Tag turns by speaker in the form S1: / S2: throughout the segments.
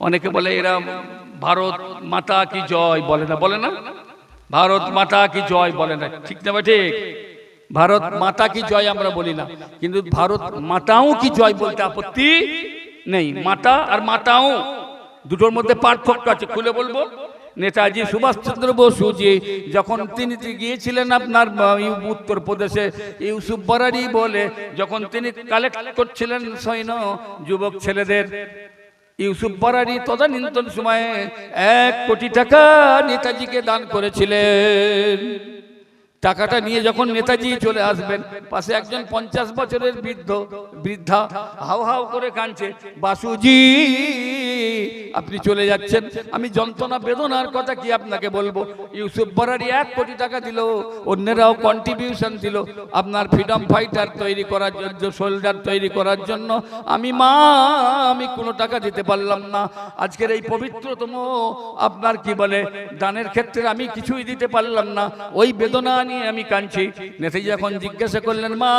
S1: অনেকে বলে এরা ভারত মাতা কি জয় বলে না বলে না? ভারত মাতা কি জয় বলে না। ঠিক না বা ঠিক? ভারত মাতা কি জয় আমরা বলি না। কিন্তু ভারত মাতাও কি জয় বলতে আপত্তি নেই। মাতা আর মাতাও দুটোর মধ্যে পার্থক্য আছে। খুলে বলব? নেতাজি সুভাষচন্দ্র বসু যে যখন তিনি গিয়েছিলেন আপনার আহ, উত্তর প্রদেশে ইউসুফ বরারি বলে যখন তিনি কালেক্ট করছিলেন সৈন্য যুবক ছেলেদের ইউসুফ বরারি তদানীন্তন সময়ে এক কোটি টাকা নেতাজিকে দান করেছিলেন। টাকাটা নিয়ে যখন নেতাজি চলে আসবেন, পাশে একজন পঞ্চাশ বছরের বৃদ্ধ, বৃদ্ধা হাও হাও করে কাঁদছে, বাসুজি আপনি চলে যাচ্ছেন। আমি যন্ত্রণা, বেদনার কথা কি আপনাকে বলব? ইউসুফ বরারি এক কোটি টাকা দিল, অন্যরাও কন্ট্রিবিউশন দিল। আপনার ফ্রিডম ফাইটার তৈরি করার জন্য সোলজার তৈরি করার জন্য আমি মা, আমি কোনো টাকা দিতে পারলাম না। আজকের এই পবিত্রতম, আপনার কি বলে, দানের ক্ষেত্রে আমি কিছুই দিতে পারলাম না। ওই বেদনা নিয়ে আমি কাঁদছি। নেতাজি যখন জিজ্ঞাসা করলেন, মা,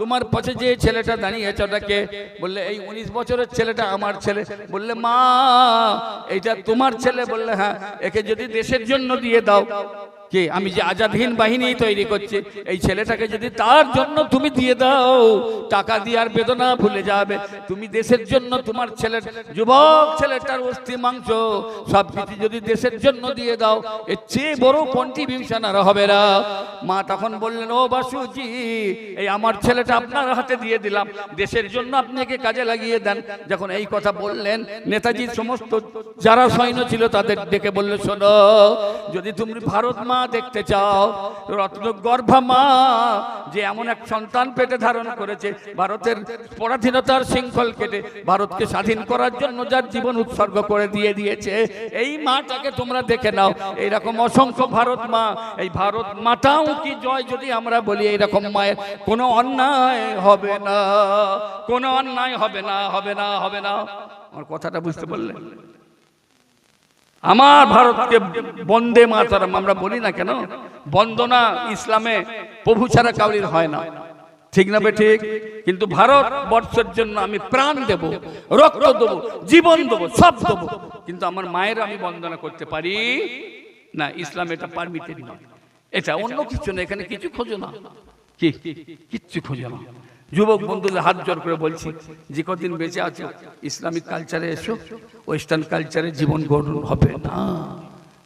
S1: তোমার পাশে যে ছেলেটা দাঁড়িয়েছে ওটাকে? বললে, এই উনিশ বছরের ছেলেটা আমার ছেলে। বললে, মা এইটা তোমার ছেলে বললে হ্যাঁ একে যদি দেশের জন্য দিয়ে দাও। কে? আমি যে আজাদহীন বাহিনী তৈরি করছি, এই ছেলেটাকে যদি তার জন্য তুমি দিয়ে দাও, টাকা দিয়ে আর বেদনা ভুলে যাবে। তুমি দেশের জন্য তোমার ছেলের, যুবক ছেলেটার অস্থি মাংস, সব কিছু যদি দেশের জন্য দিয়ে দাও, এর চেয়ে বড় কন্ট্রিবিউশন আর হবে না। মা তখন বললেন, ও বাসুজি, এই আমার ছেলেটা আপনার হাতে দিয়ে দিলাম। দেশের জন্য আপনি একে কাজে লাগিয়ে দেন। যখন এই কথা বললেন নেতাজির সমস্ত যারা সৈন্য ছিল তাদের ডেকে বললে শোনো, যদি তুমি ভারত মা দেখতে চাও। রত্ন গর্ভা মা যে এমন এক সন্তান পেটে ধারণ করেছে, ভারতের পরাধীনতার শৃঙ্খল কেটে ভারতকে স্বাধীন করার জন্য যার জীবন উৎসর্গ করে দিয়ে দিয়েছে। এই মাটাকে তোমরা দেখে নাও। এইরকম অসংখ্য ভারত মা, এই ভারত মাতাও কি জয় যদি আমরা বলি, এইরকম মায়ের কোনো অন্যায় হবে না, কোনো অন্যায় হবে না হবে না হবে না। আমার কথাটা বুঝতে পারলেন আমার ভারতকে বন্দে মাতারাম, আমরা বলি না কেন? বন্দনা ইসলামে প্রভু ছাড়া কাউরির হয় না। ঠিক না ঠিক? কিন্তু ভারত বর্ষের জন্য আমি প্রাণ দেব, রক্ত দেব, জীবন দেব, সব দেব। কিন্তু আমার মায়ের আমি বন্দনা করতে পারি? না, ইসলাম এটা পারমিটেড নয়। এটা অন্য কিছু না, এখানে কিছু খোঁজো না। কি? কিচ্ছু খোঁজো না। যুবক বন্ধুদের হাত জোর করে বলছি, যে কদিন বেঁচে আছো, ইসলামিক কালচারে এসো, ওয়েস্টার্ন কালচারে জীবন গঠন হবে না।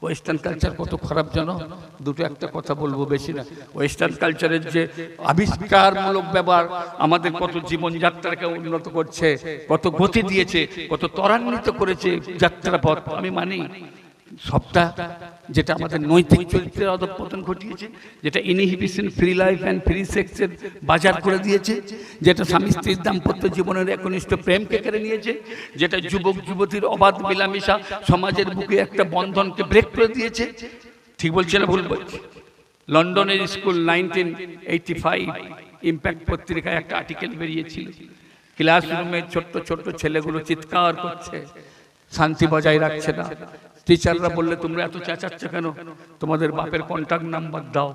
S1: ওয়েস্টার্ন কালচার কত খারাপ জানো? দুটো একটা কথা বলব বেশি না। ওয়েস্টার্ন কালচারের যে আবিষ্কারমূলক ব্যবহার, আমাদের কত জীবনযাত্রাকে উন্নত করছে, কত গতি দিয়েছে, কত ত্বরান্বিত করেছে যাত্রাপথ, আমি মানি। সবটা যেটা আমাদের নৈতিক চরিত্রের অধপতন ঘটিয়েছে যেটা inhibition free life and free সেক্সের বাজার করে দিয়েছে যেটা স্বামী স্ত্রীর দাম্পত্য জীবনের একনিষ্ঠ প্রেমকে কেড়ে নিয়েছে যেটা যুবক যুবতীর অবাধ মিলামেশা সমাজের বুকে একটা বন্ধনকে ব্রেক করে দিয়েছে। ঠিক বলছি না ভুল বলছি? লন্ডনের school nineteen eighty five impact পত্রিকায় একটা আর্টিকেল বেরিয়েছিল। ক্লাসরুমে ছোট্ট ছোট্ট ছেলেগুলো চিৎকার করছে শান্তি বজায় রাখছে না। টিচাররা বললে তোমরা এত চেঁচাচ্ছ কেন? তোমাদের বাপের কন্ট্যাক্ট নাম্বার দাও।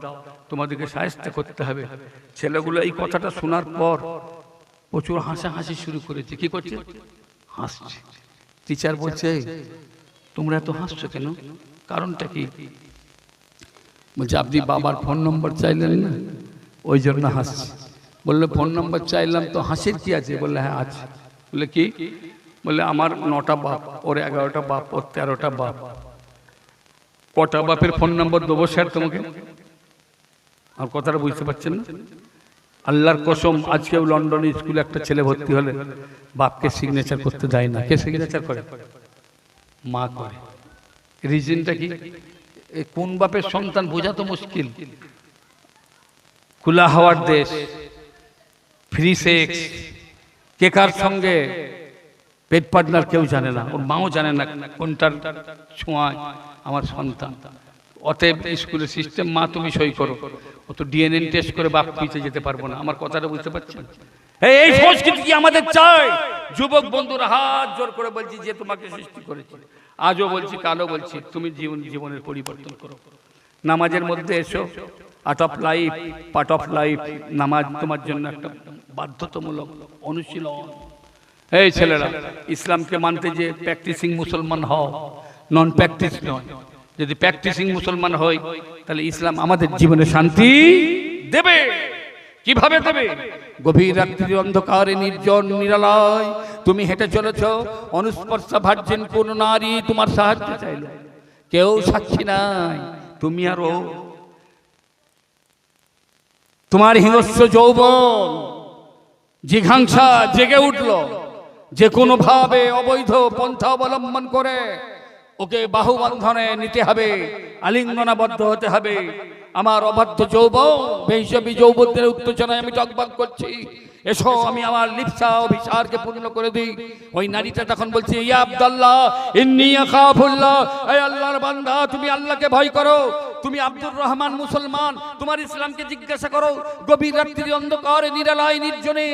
S1: তোমাদেরকে সাহায্য করতে হবে। ছেলেগুলো এই কথাটা শোনার পর প্রচুর হাসাহাসি শুরু করেছে। কি করছে? হাসছে। টিচার বলছে তোমরা এত হাসছো কেন? কারণটা কি? বলছে আপনি বাবার ফোন নম্বর চাইলেন না? ওই জন্য হাসছি। বললে ফোন নম্বর চাইলাম তো হাসির কি আছে? বললে হ্যাঁ আছে। বললে কি? বললে আমার নটা বাপ, ওর এগারোটা বাপ, ওর তেরোটা বাপ। কটা বাপের ফোন নম্বর দেবো স্যার তোমাকে? আর কথাটা বুঝতে পারছেন না? আল্লাহর কসম, আজকেও লন্ডনে স্কুলে একটা ছেলে ভর্তি হলে বাপকে সিগনেচার করতে দেয় না। কে সিগনেচার করে? মা করে। রিজনটা কি? কোন বাপের সন্তান বোঝা তো মুশকিল। খোলা হওয়ার দেশ ফ্রি সেক্স কে কার সঙ্গে? পেট পার্টনার কেউ জানে না ওর মাও জানে না কোনটার ছোঁয়ায় আমার সন্তান। অতএব স্কুলের সিস্টেম মা তুমি সই করো। ও তো ডিএনএ টেস্ট করে বাপ পিছিয়ে যেতে পারব না। আমার কথাটা বুঝতে পারছেন? এই এই সংস্কৃতি কি আমাদের চাই? যুবক বন্ধুরা হাত জোর করে বলছি যে তোমাকে সৃষ্টি করেছে। আজও বলছি কালও বলছি তুমি জীবন জীবনের পরিবর্তন করো। নামাজের মধ্যে এসো art of life part of life নামাজ তোমার জন্য একটা বাধ্যতামূলক অনুশীলন। এই ছেলেরা, ইসলামকে মানতে যে প্র্যাকটিসিং মুসলমান হও নন প্র্যাকটিস নয়। যদি প্র্যাকটিসিং মুসলমান হই, তাহলে ইসলাম আমাদের জীবনে শান্তি দেবে। কীভাবে দেবে? গভীর রাত্রি অন্ধকারে নির্জন, নিরালয়। তুমি হেঁটে চলেছ, অনুস্পর্শ ভার্জিন, কোন নারী তোমার সাহায্য চাইল। কেউ সাক্ষী নাই, তুমি আর। তোমার হিংস্র যৌবন, জিঘাংসা জেগে উঠল। যে কোনো ভাবে অবৈধ পন্থা অবলম্বন করে ওকে বাহু বন্ধনে নিতে হবে, আলিঙ্গনাবদ্ধ হতে হবে। আমার অবাধ্য যৌবন, বেহিসবি যৌবনদের উত্তেজনায় আমি টকবাক করছি। এসো, আমি আমার লিপসা অভিসারকে পূর্ণ করে দিই। ওই নারীটা তখন বলছে, ইয়া আব্দাল্লাহ, ইন্নি আখাফুল্লাহ এই আল্লাহর বান্দা, তুমি আল্লাহকে ভয় করো। তুমি আব্দুর রহমান মুসলমান, তোমার ইসলামকে জিজ্ঞাসা করো, গভীর রাত্রি অন্ধকারে, নিরালয়, নির্জনে,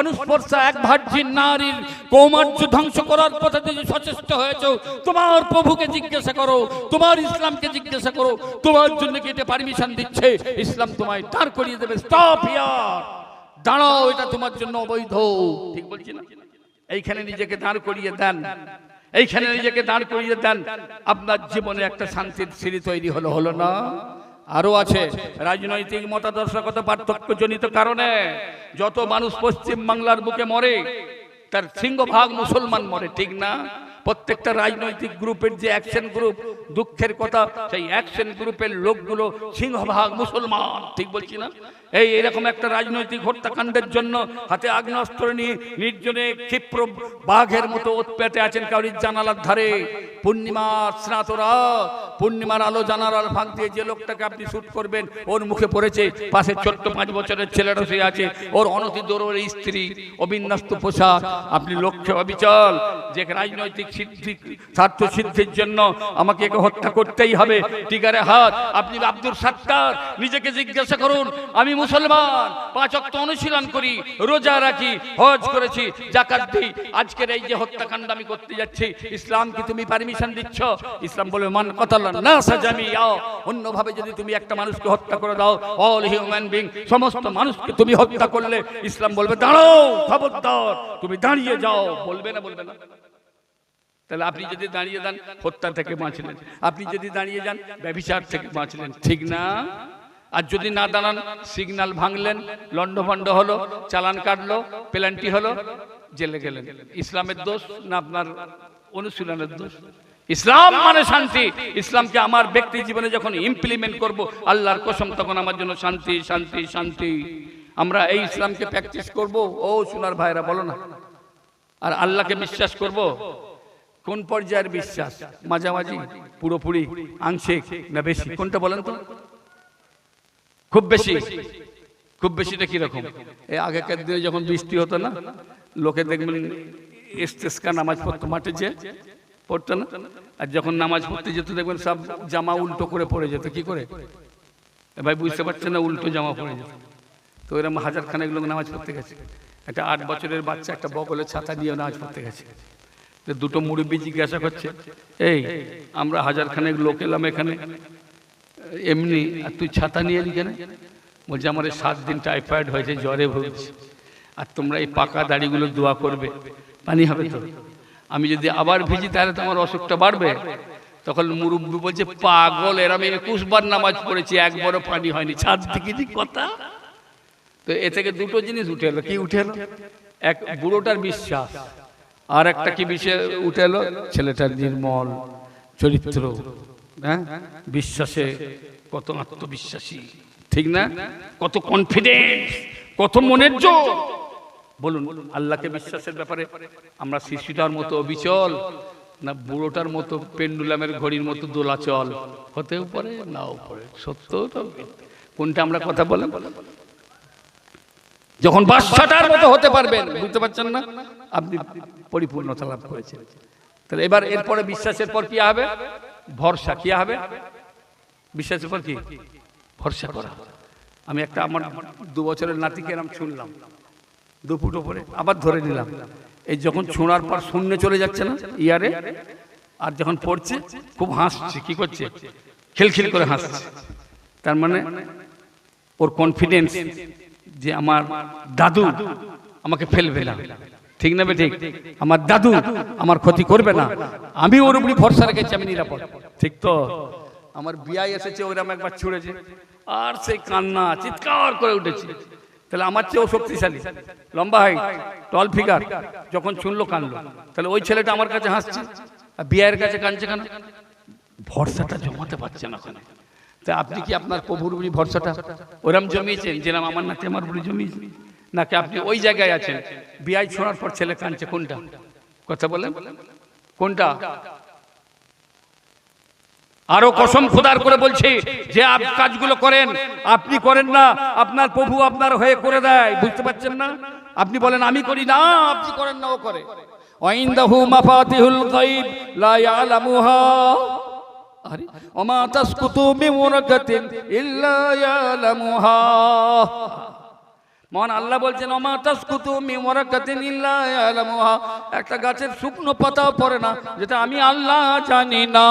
S1: অনুস্পর্শা এক ভার্জিন নারীর কৌমার্য ধ্বংস করার পথে তুমি সচেষ্ট হয়েছ। তোমার প্রভুকে জিজ্ঞাসা করো, তোমার ইসলামকে জিজ্ঞাসা করো, তোমার জন্য কি এটা পারমিশন দিচ্ছে? ইসলাম তোমায় দাঁড় করিয়ে দেবে। স্টপ ইয়ার দাঁড়াও, এটা তোমার জন্য অবৈধ। ঠিক বলছি না? এইখানে নিজেকে দাঁড় করিয়ে দেন। এইখানে নিজেকে দাঁড় করিয়ে দেন। আপনার জীবনে একটা শান্তির সিঁড়ি তৈরি হলো হলো না? আরও আছে, রাজনৈতিক মতাদর্শগত পার্থক্য জনিত কারণে যত মানুষ পশ্চিম বাংলার বুকে মরে, তার সিংহভাগ মুসলমান মরে, ঠিক না? প্রত্যেকটা রাজনৈতিক গ্রুপের যে অ্যাকশন গ্রুপ, দুঃখের কথা, সেই অ্যাকশন গ্রুপের লোকগুলো সিংহভাগ মুসলমান, ঠিক বলছি না? এই এরকম একটা রাজনৈতিক হত্যাকাণ্ডের জন্য হাতে আগ্নেয়াস্ত্র নিয়ে নির্জনে ক্ষিপ্র বাঘের মতো উৎপেতে আছেন কাউরির জানালার ধারে। পূর্ণিমার স্নাতরা, পূর্ণিমার আলো জানালার ফাঁক দিয়ে যে লোকটাকে আপনি শুট করবেন, ওর মুখে পড়েছে, পাশে ছোট্ট পাঁচ বছরের ছেলেটা শুয়ে আছে, ওর অনতি দৌড়ের স্ত্রী, অবিন্যস্ত পোশাক। আপনি লক্ষ্যে অবিচল, যে রাজনৈতিক সিদ্ধি, স্বার্থ সিদ্ধির জন্য আমাকে একে হত্যা করতেই হবে। টিকারে হাত, আপনি আব্দুল সাত্তার, নিজেকে জিজ্ঞাসা করুন, আমি মুসলমান, পাঁচ অক্ট অনুশীলন করি, রোজা রাখি, হজ করেছি, জাকাত দিই। আজকের এই যে হত্যাকাণ্ড আমি করতে যাচ্ছি, ইসলাম কি তুমি পারমিশন দিচ্ছ? ইসলাম বলবে মান কতাল্লা না সাজামি আও অন্যভাবে যদি তুমি একটা মানুষকে হত্যা করে দাও অল হিউম্যান বিং সমস্ত মানুষকে তুমি হত্যা করলে, ইসলাম বলবে, দাঁড়াও, খবরদার, তুমি দাঁড়িয়ে যাও। বলবে না বলবে না। তাহলে আপনি যদি দাঁড়িয়ে যান, হত্যা থেকে বাঁচলেন। আপনি যদি দাঁড়িয়ে যান ব্যবিচার থেকে বাঁচলেন, ঠিক না? আর যদি না দাঁড়ান সিগন্যাল ভাঙলেন লন্ডভন্ড হলো, চালান কাটলো পেলান্টি হলো, জেলে গেলেন। ইসলামের দোষ না আপনার অনুশীলনের দোষ? ইসলাম মানে শান্তি। ইসলামকে আমার ব্যক্তি জীবনে যখন ইমপ্লিমেন্ট করব, আল্লাহর কসম, তখন আমার জন্য শান্তি শান্তি শান্তি। আমরা এই ইসলামকে প্র্যাকটিস করব? ও সোনার ভাইরা, বলো না। আর আল্লাহকে বিশ্বাস করব? কোন পর্যায়ের বিশ্বাস? মাঝামাঝি, পুরোপুরি, আংশিক না বেশি? কোনটা বলেন তো? খুব বেশি। খুব বেশিটা কীরকম? এই আগেকার দিনে যখন বৃষ্টি হতো না লোকে দেখবেন ইস্তেস্কা নামাজ পড়তো মাঠে যে পড়তো না? আর যখন নামাজ পড়তে যেত দেখবেন সব জামা উল্টো করে পড়ে যেত। কি করে? ভাই বুঝতে পারছেন না উল্টো জামা পড়ে যেত। তো এরকম হাজার খানেক লোক নামাজ পড়তে গেছে। একটা আট বছরের বাচ্চা একটা বগলে ছাতা নিয়ে নামাজ পড়তে গেছে। দুটো মুরব্বী জিজ্ঞাসা করছে এই আমরা হাজার খানেক লোক এলাম এখানে এমনি আর তুই ছাতা নিয়ে এলি কেন? বলছে, আমার সাত দিন টাইফয়েড হয়েছে, জ্বরে ভুগছি। আর তোমরা এই পাকা দাড়িগুলো দোয়া করবে, পানি হবে তো। আমি যদি আবার ভিজি, তাহলে তো আমার অসুখটা বাড়বে। তখন মুরব্বী বলছে, পাগল, এরম একুশ বার নামাজ পড়েছি একবারও পানি হয়নি। ছাদ দিকে কথা? তো এ থেকে দুটো জিনিস উঠে এলো। কি উঠে এলো? এক বুড়োটার বিশ্বাস, আর একটা কি বিষয় উঠে এলো? ছেলেটার নির্মল চরিত্র। হ্যাঁ? বিশ্বাসে কত আত্মবিশ্বাসী। ঠিক না? কত কনফিডেন্স কত মনের জোর। বলুন আল্লাহকে বিশ্বাসের ব্যাপারে আমরা শিশুটার মতো অবিচল না বুড়োটার মতো পেন্ডুলামের ঘড়ির মতো দোলাচল? হতেও পারে নাও পারে সত্য তো। কোনটা আমরা কথা বলেন যখন বাদশাটার মতো হতে পারবেন বুঝতে পারছেন না? আপনি পরিপূর্ণতা লাভ করেছেন। তাহলে এবার এরপরে বিশ্বাসের পর কি হবে? ভরসা কি হবে? বিশ্বাসের পর কি? ভরসা করা। আমি একটা আমার দু বছরের নাতিকে এরম শুনলাম দু ফুট উপরে আবার ধরে নিলাম। এই যখন ছোঁড়ার পর শূন্য চলে যাচ্ছে না ইয়ারে, আর যখন পড়ছে, খুব হাসছে, কি করছে? খিলখিল করে হাসছে। তার মানে ওর কনফিডেন্স যে আমার দাদু আমাকে ফেলবে না। ঠিক না ঠিক? আমার দাদু আমার ক্ষতি করবে না। আমি ওর উপরই ভরসা রেখেছি আমি নিরাপদ। ঠিক তো? আমার বিয়াই এসেছে ওইরকম একবার ছুড়েছে। আর সেই কান্না চিৎকার করে উঠেছে। তাহলে আমার চেয়েও শক্তিশালী। লম্বা হাইট টল ফিগার যখন শুনলো কানলো তাহলে ওই ছেলেটা আমার কাছে হাসছে। আর বিয়ের কাছে কানছে কেন? ভরসাটা জমাতে পারছে না ওখানে তা আপনি কি আপনার প্রভুর উপরই ভরসাটা? ওরম জমিয়েছেন? যেরাম আমার নাতি আমার উপরে জমিয়েছেন নাকি আপনি ওই জায়গায় আছেন? বিয়াই ছোড়ার পর ছেলে কানছে কোনটা? কথা বলেন। কোনটা? আরও কসম খোদার করে বলছি যে আপ কাজগুলো করেন আপনি করেন না আপনার প্রভু আপনার হয়ে করে দেয় বুঝতে পারছেন না? আপনি বলেন আমি করি না আপনি করেন না ও করে। ওয়াইন্দাহু মাফাতিহুল গায়ব লা ইয়ালামুহা। আরে ওমা তাসকুতু মিন ওয়ারাকাতিন ইল্লা ইয়ালামুহা। মহান আল্লাহ বলছেন একটা গাছের শুকনো পাতাও পড়ে না, যেটা আমি আল্লাহ জানি না।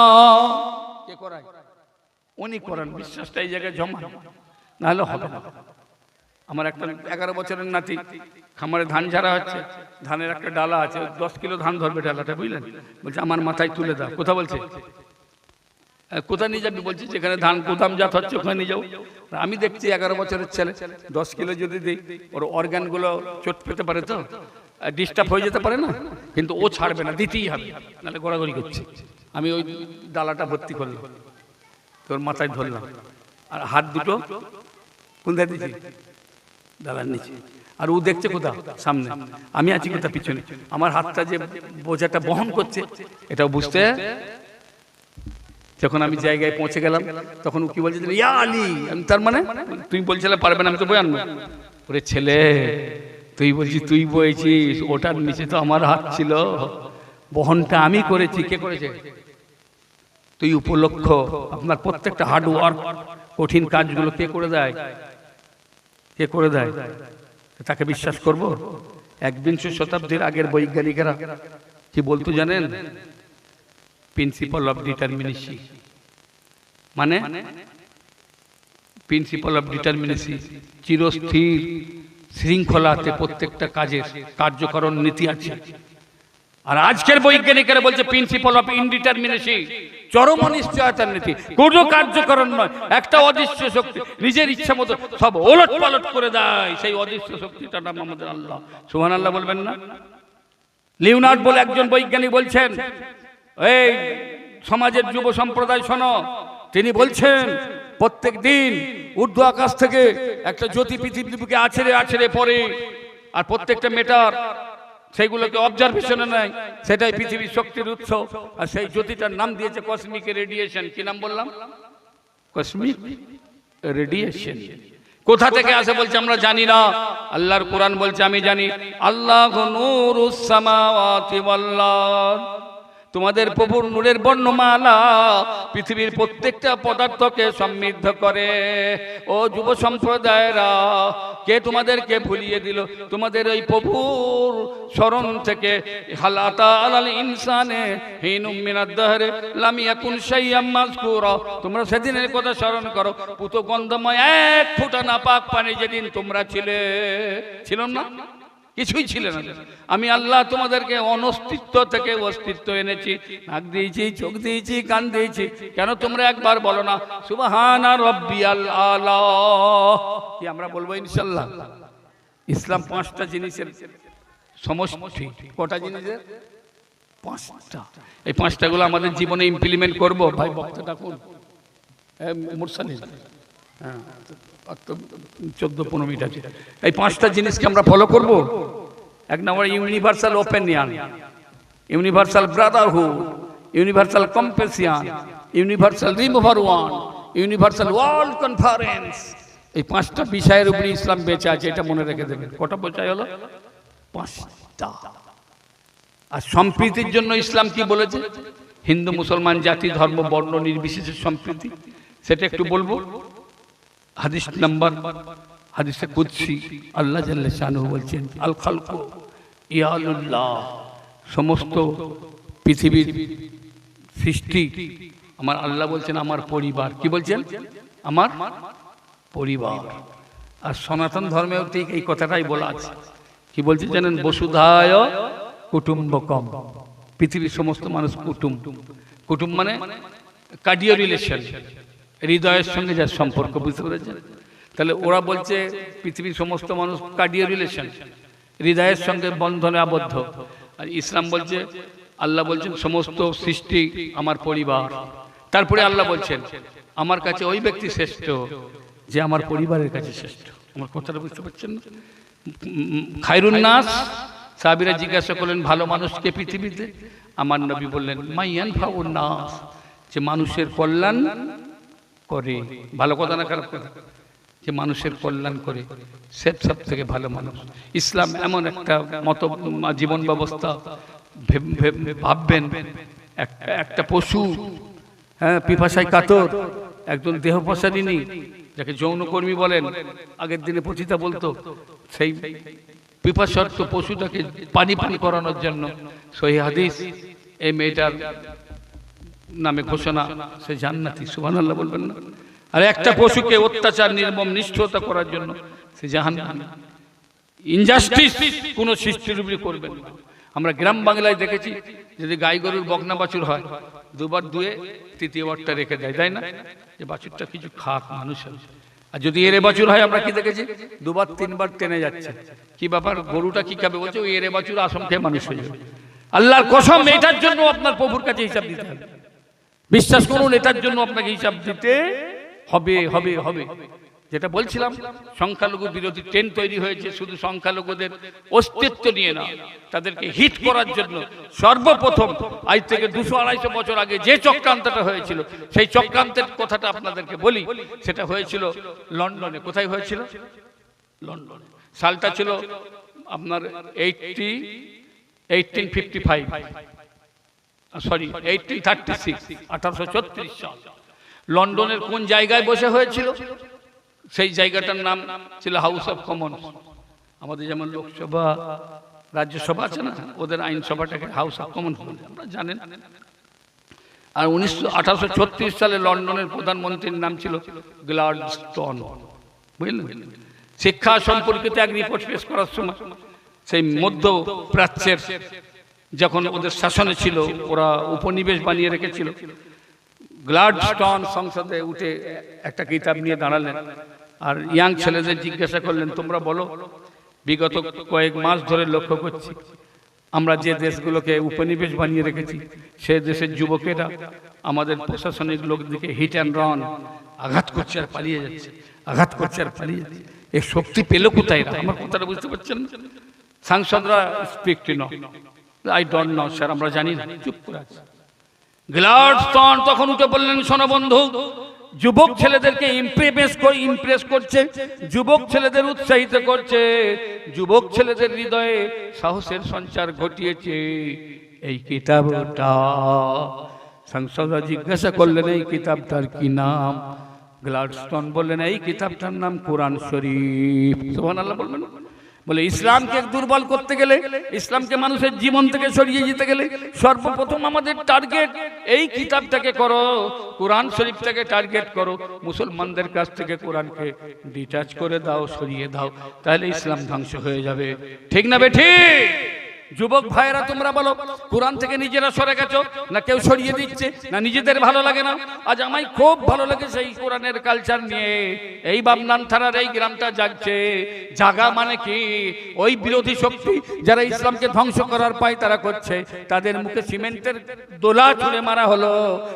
S1: উনি করেন, বিশ্বাসটা এই জায়গায় জমা। নাহলে হবে না। আমার একটা এগারো বছরের নাতি, খামারে ধান ঝাড়া হচ্ছে, ধানের একটা ডালা আছে, দশ কিলো ধান ধরবে ডালাটা, বুঝলেন? বলছে, আমার মাথায় তুলে দাও। কোথা বলছে? কোথায় নিয়ে যাবি বলছি যেখানে ধান কোথাম জাত হচ্ছে, ওখানে নিয়ে যাও। আমি দেখছি এগারো বছরের ছেলে, দশ কিলো যদি দিই, ওর অর্গানগুলো চোট পেতে পারে তো? ডিস্টার্ব হয়ে যেতে পারে না? কিন্তু ও ছাড়বে না, দিতেই হবে। নাহলে গড়াগড়ি করছে। আমি ওই ডালাটা ভর্তি করলাম। তোর মাথায় ধরলাম। আর হাত দুটো কোনটায় দিচ্ছি ডালার নিচে। আর ও দেখছে কোথা সামনে। আমি আছি কোথা পিছনে। আমার হাতটা যে বোঝাটা বহন করছে, এটাও বুঝতে যখন আমি জায়গায় পৌঁছে গেলাম, তখন ও কি বলছে? ইয়া আলী! আমি তার মানে তুই বলছিলে পারবে না, আমি তো বই আনব। ওরে ছেলে, তুই বলছিস, তুই বইছিস, ওটার নিচে তো আমার হাত ছিল। বহনটা আমি করেছি, কে করেছে? তুই উপলক্ষ, আপনার প্রত্যেকটা হার্ড ওয়ার্ক কঠিন কাজগুলো কে করে দেয়? কে করে দেয়? তাকে বিশ্বাস করব? একবিংশ শতাব্দীর আগের বৈজ্ঞানিকেরা। কি বলতো জানেন? প্রিন্সিপাল অফ ডিটারমিনেসি মানে? প্রিন্সিপাল অফ ডিটারমিনেসি চিরস্থির শৃঙ্খলাতে প্রত্যেকটা কাজের কার্যকরণ নীতি আছে। আর আজকের বৈজ্ঞানিকেরা বলছে প্রিন্সিপাল অফ ইনডিটারমিনেসি চরম অনিশ্চয়তার নীতি। কোনো কার্যকরণ নয়। একটা অদৃশ্য শক্তি। নিজের ইচ্ছা মতো সব ওলট পালট করে দেয়। সেই অদৃশ্য শক্তিটার নাম আমাদের আল্লাহ। সুহান আল্লাহ বলবেন না? লিওনার্ড বলে একজন বৈজ্ঞানিক বলছেন এই সমাজের যুব সম্প্রদায় শোনো। তিনি বলছেন, প্রত্যেক দিন ঊর্ধ্ব আকাশ থেকে একটা জ্যোতি পৃথিবীকে আছড়ে আছড়ে পড়ে, আর প্রত্যেকটা মেটার সেইগুলোকে অবজারভেশনে নেয়। সেটাই পৃথিবীর শক্তির উৎস। আর সেই জ্যোতিটার নাম দিয়েছে কসমিক রেডিয়েশন কি নাম বললাম? কসমিক রেডিয়েশন কোথা থেকে আসে বলছে আমরা জানি না। আল্লাহর কোরআন বলছে, আমি জানি। আল্লাহ নূরুস সামাওয়াতি ওয়াল আরদ। তোমাদের প্রভুর নূরের বর্ণমালা পৃথিবীর প্রত্যেকটা পদার্থকে সমৃদ্ধ করে। ও যুব সম্প্রদায়েরা, কে তোমাদেরকে ভুলিয়ে দিল? তোমাদের ওই প্রভুর স্মরণ থেকে ইনসানে তোমরা সেদিনের কথা স্মরণ করো পুত গন্ধময় এক ফুটা নাপাক পানি যেদিন তোমরা ছিলে। ছিল না? কিছুই ছিল না। আমি আল্লাহ তোমাদেরকে অনস্তিত্ব থেকে অস্তিত্ব এনেছি। নাক দিয়েছি, চোখ দিয়েছি, কান দিয়েছি। কেন তোমরা একবার বলো না, সুবাহানা রব্বি আল্লাহ আমরা বলব ইনশাল্লাহ ইসলাম পাঁচটা জিনিসের সমষ্টি। কটা জিনিসের? পাঁচটা। এই পাঁচটাগুলো আমাদের জীবনে ইমপ্লিমেন্ট করব। ভাই বক্তাটা কোন মুরসালিন। হ্যাঁ। চোদ্দ পনেরো মিনিট আছে। এই পাঁচটা জিনিসকে আমরা ফলো করব? এক number universal opinion universal brotherhood universal compassion universal remover one universal world conference এই পাঁচটা বিষয়ের উপরে ইসলাম বেঁচে আছে, এটা মনে রেখে দেবেন। কটা বিষয় হলো? পাঁচটা। আর সম্প্রীতির জন্য ইসলাম কি বলেছে? হিন্দু, মুসলমান, জাতি, ধর্ম, বর্ণ, নির্বিশেষে সম্প্রীতি। সেটা একটু বলব। হাদিস নাম্বার, হাদিসে কুদসি, আল্লাহ জাল্লা শানু বলছেন, আল খালকু ইয়ালুল্লাহ, সমস্ত পৃথিবীর সৃষ্টি, আমার আল্লাহ বলছেন আমার পরিবার। কি বলছেন? আমার পরিবার। আর সনাতন ধর্মেও ঠিক এই কথাটাই বলা আছে। কি বলছে জানেন? বসুধায় কুটুম্বকম। পৃথিবীর সমস্ত মানুষ কুটুম কুটুম মানে কার্ডিও রিলেশন। হৃদয়ের সঙ্গে যার সম্পর্ক, বুঝতে পেরেছেন? তাহলে ওরা বলছে, পৃথিবীর সমস্ত মানুষ কার্ডিও রিলেশন, হৃদয়ের সঙ্গে বন্ধনে আবদ্ধ। আর ইসলাম বলছে, আল্লাহ বলছেন, সমস্ত সৃষ্টি আমার পরিবার। তারপরে আল্লাহ বলছেন, আমার কাছে ওই ব্যক্তি শ্রেষ্ঠ যে আমার পরিবারের কাছে শ্রেষ্ঠ। আমার কথাটা বুঝতে পারছেন না? খায়রুন নাস, সাহাবিরা জিজ্ঞাসা করলেন, ভালো মানুষকে পৃথিবীতে? আমার নবী বললেন মাইয়ান ফাউন নাস যে মানুষের কল্যাণ করে, ভালো কথা না খারাপ কথা? যে মানুষের কল্যাণ করে, সে সব থেকে ভালো মানুষ। ইসলাম এমন একটা মত, জীবন ব্যবস্থা, ভেব- ভেব- ভাববেন, এক- একটা পশু হ্যাঁ পিপাসায় কাতর, একজন দেহ প্রসারিনী যাকে যৌনকর্মী বলেন, আগের দিনে পচিতা বলতো, সেই পিপাসর্ত পশুটাকে পানি পানি করানোর জন্য। সহি হাদিস, এই মেয়েটার নামে ঘোষণা, সে জান্নাতি, সুবহানাল্লাহ বলবেন না। আর একটা পশুকে অত্যাচার, নির্মম নিষ্ঠতা করার জন্য সে জাহান্নামী। ইনজাস্টিস কোনো সৃষ্টির উপরে করবেন না। আমরা গ্রাম বাংলায় দেখেছি, যদি গাই গরুর বকনা বাছুর হয়, দুবার দুয়ে তৃতীয়বারটা রেখে দেয়, তাই না? যে বাছুরটা কিছু খাক মানুষের আর যদি এরে বাছুর হয়, আমরা কি দেখেছি? দুবার, তিনবার টেনে যাচ্ছে। কি ব্যাপার? গরুটা কি খাবে? বলছে, ওই এরে বাছুর আসম খেয়ে মানুষ হয়ে যাবে। আল্লাহর কসম, এটার জন্য আপনার প্রভুর কাছে হিসাব দিতে হবে। বিশ্বাস করুন এটার জন্য আপনাকে হিসাব দিতে হবে হবে। হবে। যেটা বলছিলাম সংখ্যালঘু বিরোধী ট্রেন তৈরি হয়েছে শুধু সংখ্যালঘুদের অস্তিত্ব নিয়ে না তাদেরকে হিট করার জন্য সর্বপ্রথম আজ থেকে দুশো আড়াইশো বছর আগে যে চক্রান্তটা হয়েছিল সেই চক্রান্তের কথাটা আপনাদেরকে বলি সেটা হয়েছিল লন্ডনে। কোথায় হয়েছিল? লন্ডনে। সালটা ছিল আপনার eighty eighteen fifty five. Sorry eighteen thirty six আঠারোশো ছত্রিশ সাল। লন্ডনের কোন জায়গায় বসে হয়েছিল? সেই জায়গাটার নাম ছিল হাউস অফ কমন্স আমাদের যেমন লোকসভা, রাজ্যসভা আছে না, ওদের আইনসভাটাকে হাউস অফ কমন্স আমরা জানেন। আর উনিশশো আঠারোশো সালে লন্ডনের প্রধানমন্ত্রীর নাম ছিল গ্লাডস্টোন বুঝলেন? শিক্ষা সম্পর্কিত এক রিপোর্ট পেশ করার সময়, সেই মধ্য প্রাচ্যের যখন ওদের শাসনে ছিল, ওরা উপনিবেশ বানিয়ে রেখেছিল। গ্লাডস্টোন সংসদে উঠে একটা কিতাব নিয়ে দাঁড়ালেন। আর ইয়াং ছেলেদের জিজ্ঞাসা করলেন, তোমরা বলো, বিগত কয়েক মাস ধরে লক্ষ্য করছি, আমরা যে দেশগুলোকে উপনিবেশ বানিয়ে রেখেছি, সে দেশের যুবকেরা আমাদের প্রশাসনিক লোকদিকে হিট অ্যান্ড রান আঘাত করছে আর পালিয়ে যাচ্ছে, আঘাত করছে আর পালিয়ে যাচ্ছে। এই শক্তি পেল কোথায়? আমার কথাটা বুঝতে পারছেন সাংসদরা speak to know I don't know sir আমরা জানি না। চুপ করে আছে। গ্লাডস্টোন তখন উঠে বললেন, শোনো বন্ধু, যুবক ছেলেদেরকে ইমপ্রেস ইমপ্রেস করছে, যুবক ছেলেদের উৎসাহিত করছে, যুবক ছেলেদের হৃদয়ে সাহসের সঞ্চার ঘটিয়েছে। এই কিতাবটা সংসদরা জিজ্ঞাসা করলেন, এই কিতাবটার কি নাম? গ্লাডস্টোন বললেন, এই কিতাবটার নাম কোরআন শরীফ। সুবহানাল্লাহ বলবেন। বলে, ইসলামকে দুর্বল করতে গেলে, ইসলামকে মানুষের জীবন থেকে সরিয়ে যেতে গেলে সর্বপ্রথম আমাদের টার্গেট এই কিতাবটাকে করো, কোরআন শরীফটাকে টার্গেট করো। মুসলমানদের কাছ থেকে কোরআনকে ডিটাচ করে দাও, সরিয়ে দাও, তাহলে ইসলাম ধ্বংস হয়ে যাবে। ঠিক না বে ঠিক? যুবক ভাইয়েরা, তোমরা বলো, কোরআন থেকে নিজেরা সরে গেছো, না কেউ সরিয়ে দিচ্ছে, না নিজেদের ভালো লাগে না? আজ আমায় খুব ভালো লাগে সেই কোরআনের কালচার নিয়ে। এই বামনান থানার এই গ্রামটা জাগছে। জাগা মানে কি? ওই বিরোধী শক্তি যারা ইসলামকে ধ্বংস করার পায় তারা করছে। তাদের মুখে সিমেন্টের দোলা ছুঁড়ে মারা হলো।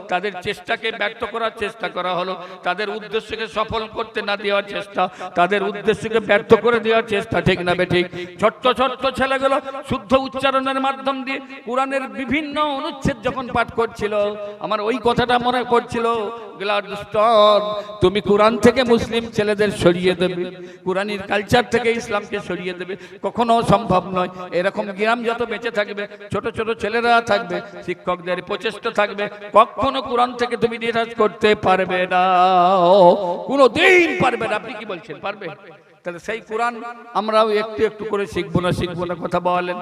S1: তাদের চেষ্টাকে ব্যর্থ করার চেষ্টা করা হলো। তাদের উদ্দেশ্যকে সফল করতে না দেওয়ার চেষ্টা। তাদের উদ্দেশ্যকে ব্যর্থ করে দেওয়ার চেষ্টা ঠিক না বে ঠিক। ছোট্ট ছোট্ট ছেলেগুলো শুদ্ধ উচ্চারণের মাধ্যম দিয়ে কোরআনের বিভিন্ন অনুচ্ছেদ যখন পাঠ করছিল, আমার ওই কথাটা মনে করছিল তুমি কোরআন থেকে মুসলিম ছেলেদের সরিয়ে দেবে, কোরআনের কালচার থেকে ইসলামকে সরিয়ে দেবে, কখনো সম্ভব নয়। এরকম গ্রাম যত বেঁচে থাকবে, ছোট ছোট ছেলেরা থাকবে, শিক্ষকদের প্রচেষ্টা থাকবে, কখনো কোরআন থেকে তুমি নিরাশ করতে পারবে না। কোনো দিন পারবে না, আপনি কি বলছেন? পারবে? তাহলে সেই কোরআন আমরাও একটু একটু করে শিখব না শিখব না কথা বলেন।